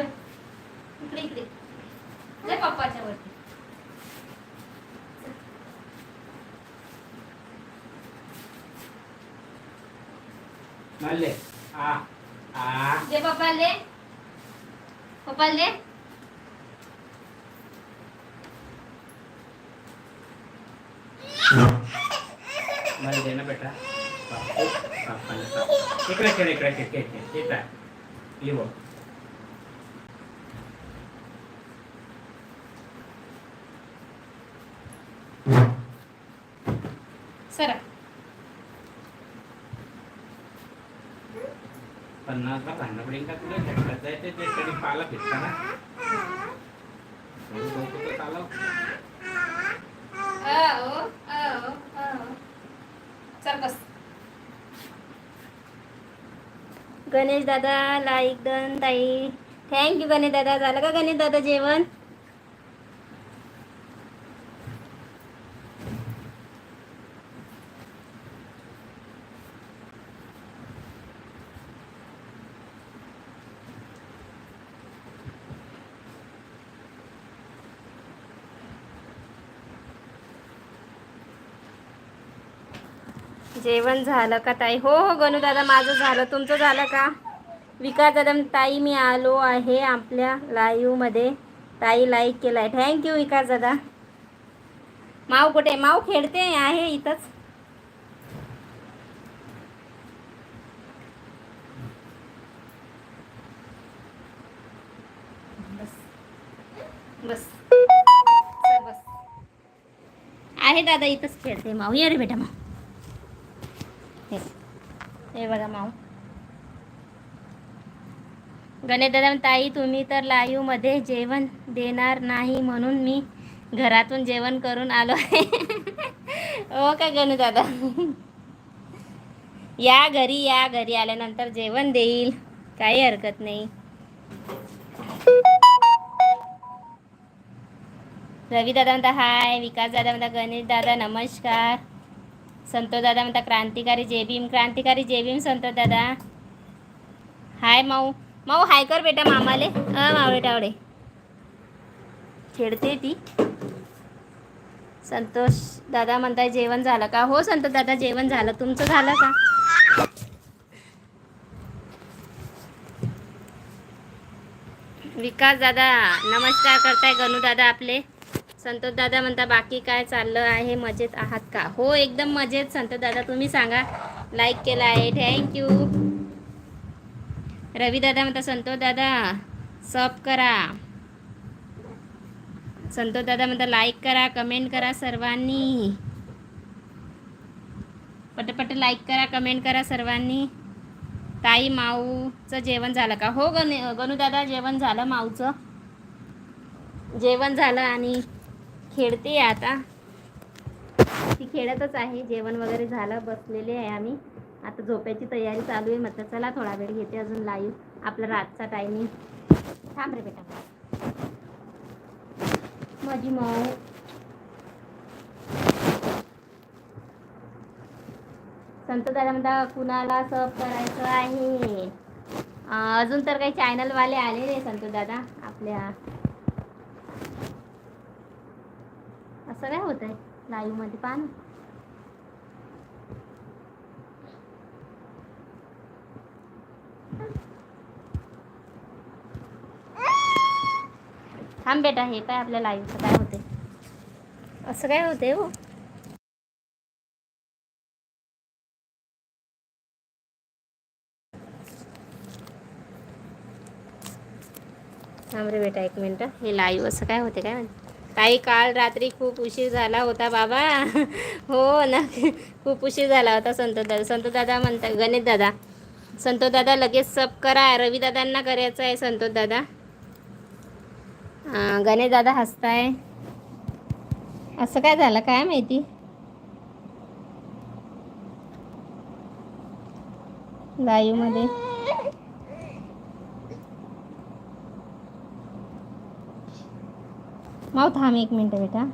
इकडे. इकडे जा पप्पाच्या वरती. पप्पा ले पप्पा ले मला दे ना बेटा. बाप. इकडे खेळ इकडे खेळ खेळ खेळ इथं आहे. ये सरा. भांडण पडेल का तुला? झटकत जायचं पाला फिरता ना. गणेश दादा लाईक डन ताई. थँक्यू गणेश दादा. झालं का गणेश दादा जेवण? जेवण झालं का ताई? हो हो गणू दादा माझं झालं. तुमचं झालं का? विकास दादा ताई मी आलो आहे आपल्या लाईव्हमध्ये ताई लाईक केला आहे थँक्यू विकास दादा. माव कुठे? माव खेळते आहे इथंच. बस. बस. बस. आहे दादा इथंच खेळते माऊ. ये रे बेटा माऊ. हे. बघा माऊ. गणेश दादा ताई तुम्ही तर लाईव्हमध्ये जेवण देणार नाही म्हणून मी घरातून जेवण करून आलो आहे. हो का गणेशदादा? दादा या घरी या घरी आल्यानंतर जेवण देईल. काही हरकत नाही. रवी दादा म्हणता हाय विकास दादा म्हणता गणेश दादा नमस्कार. संतोषदादा म्हणता क्रांतिकारी जे भीम क्रांतिकारी जेबीम भीम संतोष दादा. हाय माऊ. माऊ हाय कर बेटा मामाले. अ मावळे टावळे. खेळते ती. संतोष दादा म्हणताय जेवण झालं का? हो संतोष दादा जेवण झालं. तुमचं झालं का? विकास दादा नमस्कार करताय गणू दादा आपले. संतोष दादा म्हणता बाकी काय चाललं आहे? मजेत आहात का? हो एकदम मजेत. संतोष दादा तुम्ही सांगा. लाईक केला आहे. थँक्यू रवी दादा म्हणता संतोष दादा सब करा. संतोष दादा म्हणता लाईक करा कमेंट करा सर्वांनी. पटपट लाईक करा कमेंट करा सर्वांनी. ताई माऊचं जेवण झालं का? हो गणे गणू दादा जेवण झालं माऊचं. जेवण झालं आणि खेळते आता. ती खेळतच आहे. जेवण वगैरे झालं बसलेले आहे आम्ही. आता झोपायची तयारी चालू आहे. म्हटलं चला थोडा वेळ घेते अजून लाईव्ह आपला रातचा टायमिंग थांब रे बेटा. माझी माऊ. संत दादा म्हणता कुणाला सब करायचं आहे? अजून तर काही चॅनलवाले आले नाही संत दादा. आपल्या असं काय होत आहे लाईव्हमध्ये पान थांब बेटा हे काय आपल्या लाईव्हचं काय होते असं काय होते हो? थांब रे बेटा एक मिनटं. हे लाईव्ह असं काय होते काय म्हणते ताई काल रात्री खूप उशीर झाला होता बाबा. हो ना खूप उशीर झाला होता संतोषदादा दादा संतोष दादा म्हणता गणेश दादा. संतोष दादा लगेच सब करा रवीदादांना करायचं आहे संतोष दादा. गणेश दादा हसताय. असं काय झालं काय माहिती? लाईव्हमध्ये. माऊ थांब एक मिनटं बेटा.